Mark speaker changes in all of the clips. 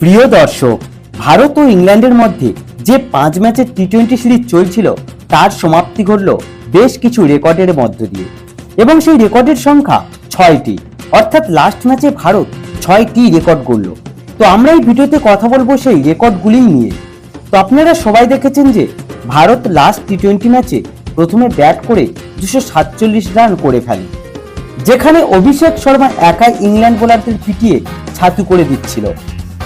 Speaker 1: প্রিয় দর্শক, ভারত ও ইংল্যান্ডের মধ্যে যে পাঁচ ম্যাচের টি টোয়েন্টি সিরিজ চলছিল, তার সমাপ্তি ঘটল বেশ কিছু রেকর্ডের মধ্য দিয়ে। এবং সেই রেকর্ডের সংখ্যা ছয়টি। অর্থাৎ লাস্ট ম্যাচে ভারত ছয়টি রেকর্ড গড়ল। তো আমরা এই ভিডিওতে কথা বলব সেই রেকর্ডগুলি নিয়ে। তো আপনারা সবাই দেখেছেন যে, ভারত লাস্ট টি টোয়েন্টি ম্যাচে প্রথমে ব্যাট করে দুশো সাতচল্লিশ রান করে ফেলে। যেখানে অভিষেক শর্মা একাই ইংল্যান্ড বোলারদের পিটিয়ে ছাতু করে দিচ্ছিল।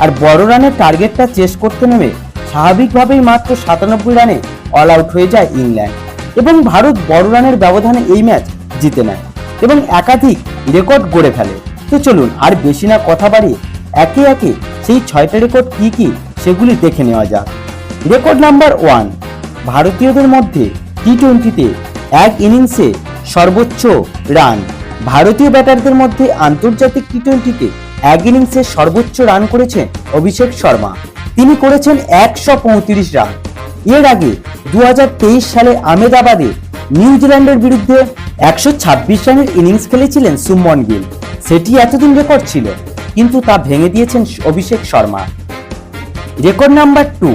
Speaker 1: আর বড় রানের টার্গেটটা চেস করতে নেমে স্বাভাবিকভাবেই মাত্র সাতানব্বই রানে অল আউট হয়ে যায় ইংল্যান্ড। এবং ভারত বড় রানের ব্যবধানে এই ম্যাচ জিতে নেয় এবং একাধিক রেকর্ড গড়ে ফেলে। তো চলুন আর বেশি না কথা বাড়িয়ে একে একে সেই ছয়টা রেকর্ড কি কি সেগুলি দেখে নেওয়া যাক। রেকর্ড নাম্বার ওয়ান ভারতীয়দের মধ্যে টি টোয়েন্টিতে এক ইনিংসে সর্বোচ্চ রান ভারতীয় ব্যাটারদের মধ্যে আন্তর্জাতিক টি টোয়েন্টিতে এক ইনিংসে সর্বোচ্চ রান করেছেন অভিষেক শর্মা। তিনি করেছেন একশো পঁয়ত্রিশ রান এর আগে দু সালে আহমেদাবাদে নিউজিল্যান্ডের বিরুদ্ধে একশো ছাব্বিশ রানের ইনিংস খেলেছিলেন সুমন গিল। সেটি এতদিন রেকর্ড ছিল, কিন্তু তা ভেঙে দিয়েছেন Abhishek Sharma. Record number two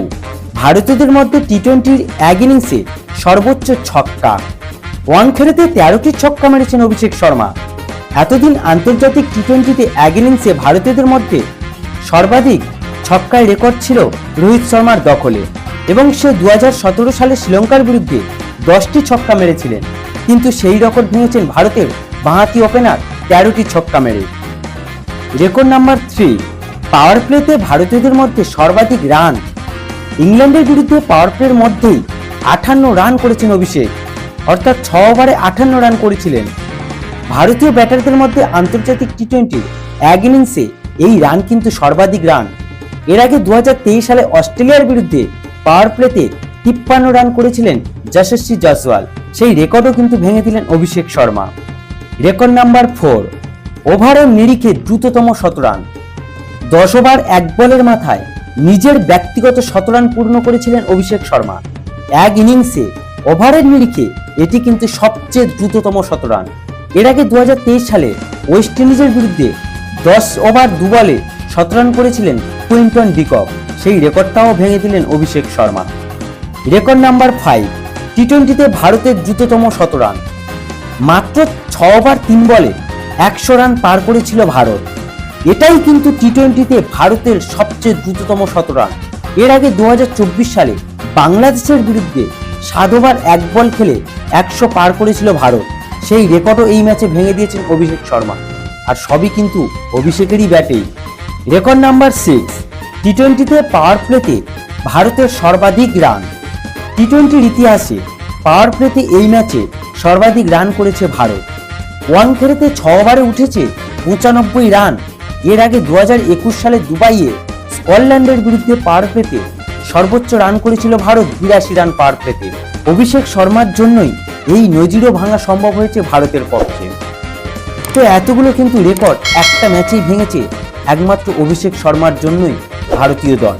Speaker 1: ভারতীয়দের মধ্যে টি টোয়েন্টির এক ইনিংসে সর্বোচ্চ ছক্কা। ওয়ান খেলেতে তেরোটি ছক্কা মেরেছেন অভিষেক শর্মা। এতদিন আন্তর্জাতিক টি টোয়েন্টিতে এক ইনিংসে ভারতীয়দের মধ্যে সর্বাধিক ছক্কায় রেকর্ড ছিল রোহিত শর্মার দখলে এবং সে দু হাজার সতেরো সালে শ্রীলঙ্কার বিরুদ্ধে দশটি ছক্কা মেরেছিলেন। কিন্তু সেই রেকর্ড ভেঙেছেন ভারতের বাঁহাতি ওপেনার তেরোটি ছক্কা মেরে। রেকর্ড নাম্বার থ্রি পাওয়ার প্লেতে ভারতীয়দের মধ্যে সর্বাধিক রান। ইংল্যান্ডের বিরুদ্ধে পাওয়ার প্লের মধ্যেই আটান্ন রান করেছেন অভিষেক। অর্থাৎ ছ ওভারে আটান্ন রান করেছিলেন। ভারতীয় ব্যাটারদের মধ্যে আন্তর্জাতিক টি টোয়েন্টির এক ইনিংসে এই রান কিন্তু সর্বাধিক রান এর আগে দু হাজার তেইশ সালে অস্ট্রেলিয়ার বিরুদ্ধে পাওয়ার প্লেতে তিপ্পান্ন রান করেছিলেন যশস্বী জয়সওয়াল। সেই রেকর্ডও কিন্তু ভেঙে দিলেন Abhishek Sharma. Record number four ওভারের নিরিখে দ্রুততম শতরান দশ ওভার এক বলের মাথায় নিজের ব্যক্তিগত শতরান পূর্ণ করেছিলেন অভিষেক শর্মা। এক ইনিংসে ওভারের নিরিখে এটি কিন্তু সবচেয়ে দ্রুততম শতরান এর আগে দু হাজার তেইশ সালে ওয়েস্ট ইন্ডিজের বিরুদ্ধে দশ ওভার দু বলে শতরান করেছিলেন কুইন্টন ডিকক। সেই রেকর্ডটাও ভেঙে দিলেন Abhishek Sharma. Record number five T টোয়েন্টিতে ভারতের দ্রুততম শতরান মাত্র ছ ওভার তিন বলে একশো রান পার করেছিল ভারত। এটাই কিন্তু টি টোয়েন্টিতে ভারতের সবচেয়ে দ্রুততম শতরান এর আগে দু হাজার চব্বিশ সালে বাংলাদেশের বিরুদ্ধে সাত ওভার এক বল খেলে একশো পার করেছিল ভারত। সেই রেকর্ডও এই ম্যাচে ভেঙে দিয়েছেন অভিষেক শর্মা। আর সবই কিন্তু অভিষেকেরই ব্যাটেই। রেকর্ড নাম্বার সিক্স টি টোয়েন্টিতে পাওয়ার প্লেতে ভারতের সর্বাধিক রান টি টোয়েন্টির ইতিহাসে পাওয়ার প্লেতে এই ম্যাচে সর্বাধিক রান করেছে ভারত। ওয়ান খেলেতে ছ ওভারে উঠেছে পঁচানব্বই রান এর আগে দু একুশ সালে দুবাইয়ে স্কটল্যান্ডের বিরুদ্ধে পাওয়ার প্লেতে সর্বোচ্চ রান করেছিল ভারত, বিরাশি রান পাওয়ার প্লেতে অভিষেক শর্মার জন্যই এই নজিরও ভাঙা সম্ভব হয়েছে ভারতের পক্ষে। তো এতগুলো কিন্তু রেকর্ড একটা ম্যাচেই ভেঙেছে একমাত্র অভিষেক শর্মার জন্যই ভারতীয় দল।